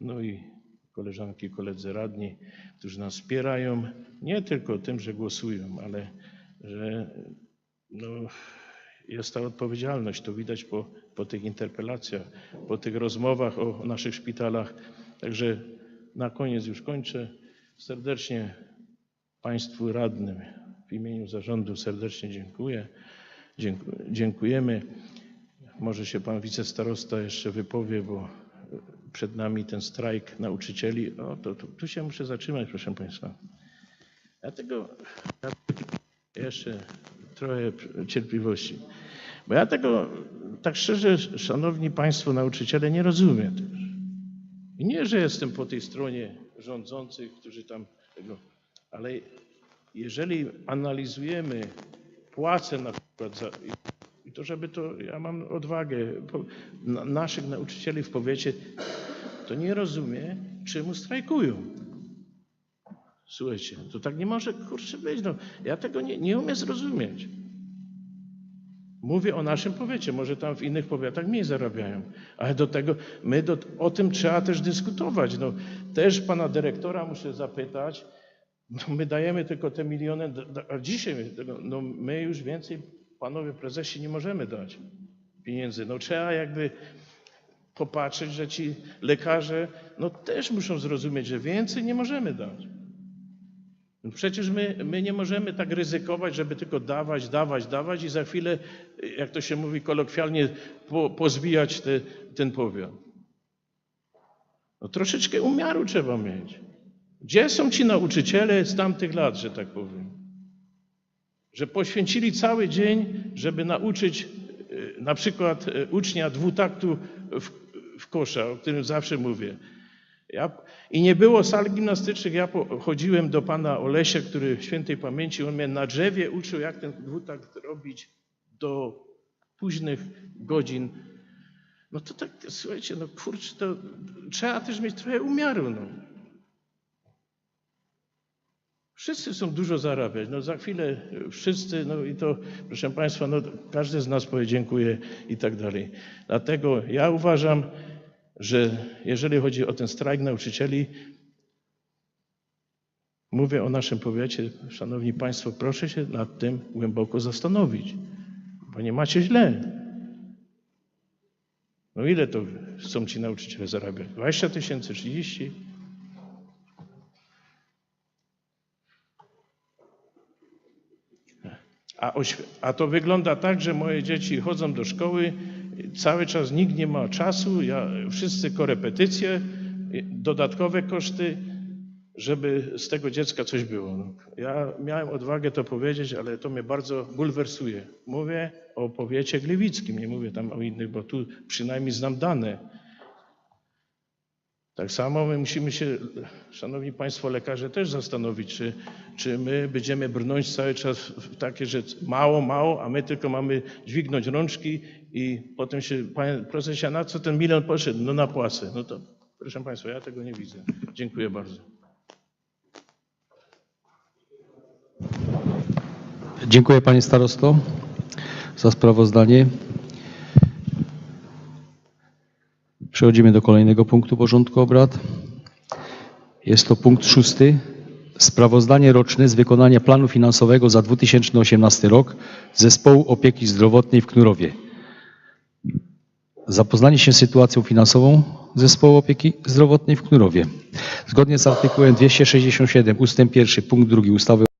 no i koleżanki koledzy radni, którzy nas wspierają, nie tylko tym, że głosują, ale że no, jest ta odpowiedzialność, to widać po, po tych interpelacjach, po tych rozmowach o naszych szpitalach. Także na koniec już kończę. Serdecznie Państwu radnym w imieniu zarządu serdecznie. Dziękuję dziękujemy. Może się Pan wicestarosta jeszcze wypowie, bo przed nami ten strajk nauczycieli. O, to, to, tu się muszę zatrzymać, proszę Państwa. Dlatego jeszcze trochę cierpliwości. Bo ja tego, tak szczerze, szanowni Państwo nauczyciele, nie rozumiem też. I nie, że jestem po tej stronie rządzących, którzy tam tego, ale jeżeli analizujemy płace na przykład za, i to żeby to, ja mam odwagę, naszych nauczycieli w powiecie, to nie rozumiem, czemu strajkują. Słuchajcie, to tak nie może kurczę być. No, ja tego nie, nie umiem zrozumieć. Mówię o naszym powiecie, może tam w innych powiatach mniej zarabiają, ale do tego, my do, o tym trzeba też dyskutować. No, też pana dyrektora muszę zapytać, no, my dajemy tylko te miliony, a dzisiaj no, my już więcej, panowie prezesie, nie możemy dać pieniędzy. No trzeba jakby popatrzeć, że ci lekarze no, też muszą zrozumieć, że więcej nie możemy dać. No Przecież my, my nie możemy tak ryzykować, żeby tylko dawać, dawać, dawać i za chwilę, jak to się mówi kolokwialnie, po, pozwijać te, ten powiat. No troszeczkę umiaru trzeba mieć. Gdzie są ci nauczyciele z tamtych lat, że tak powiem? Że poświęcili cały dzień, żeby nauczyć e, na przykład e, ucznia dwutaktu w, w kosza, o którym zawsze mówię. Ja, I nie było sal gimnastycznych. Ja po, chodziłem do pana Olesia, który w świętej pamięci, on mnie na drzewie uczył, jak ten dwutakt robić do późnych godzin. No to tak, słuchajcie, no kurczę, to trzeba też mieć trochę umiaru. No. Wszyscy chcą dużo zarabiać. No za chwilę wszyscy, no i to, proszę Państwa, no każdy z nas powie dziękuję i tak dalej. Dlatego ja uważam, że jeżeli chodzi o ten strajk nauczycieli, mówię o naszym powiecie, szanowni państwo, proszę się nad tym głęboko zastanowić, bo nie macie źle. No ile to chcą ci nauczyciele zarabiać? 20 tysięcy, 30? A, a to wygląda tak, że moje dzieci chodzą do szkoły, cały czas nikt nie ma czasu, ja, wszyscy korepetycje, dodatkowe koszty, żeby z tego dziecka coś było. No, Ja miałem odwagę to powiedzieć, ale to mnie bardzo bulwersuje. Mówię o powiecie gliwickim, nie mówię tam o innych, bo tu przynajmniej znam dane. Tak samo my musimy się, szanowni państwo lekarze, też zastanowić, czy, czy my będziemy brnąć cały czas w takie, że mało, mało, a my tylko mamy dźwignąć rączki i potem się, panie prezesie, a na co ten milion poszedł? No na płace. No to proszę państwa, ja tego nie widzę. Dziękuję bardzo. Dziękuję panie starosto za sprawozdanie. Przechodzimy do kolejnego punktu porządku obrad. Jest to punkt szósty. Sprawozdanie roczne z wykonania planu finansowego za 2018 rok Zespołu Opieki Zdrowotnej w Knurowie. Zapoznanie się z sytuacją finansową Zespołu Opieki Zdrowotnej w Knurowie. Zgodnie z artykułem 267 ust. 1 punkt 2 ustawy